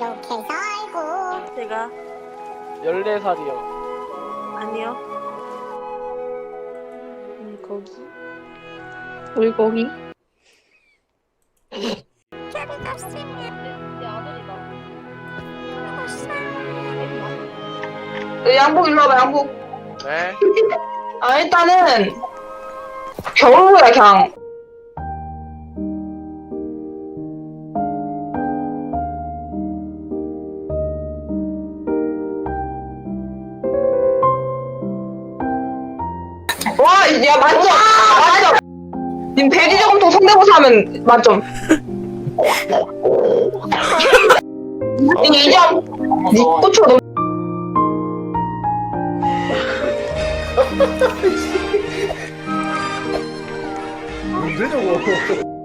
이렇게 살고 제가 14살이요. 아니요. 음, 거기. 물고기? 그 양복 일로 와봐 양복 네. 아 일단은 겨울이야 그냥 와, 야, 만점! 만점! 님, 대리정통 성대모사 하면 만점. 어, 님, 2점. 어. 니 고추가 너무. 뭔데 저거?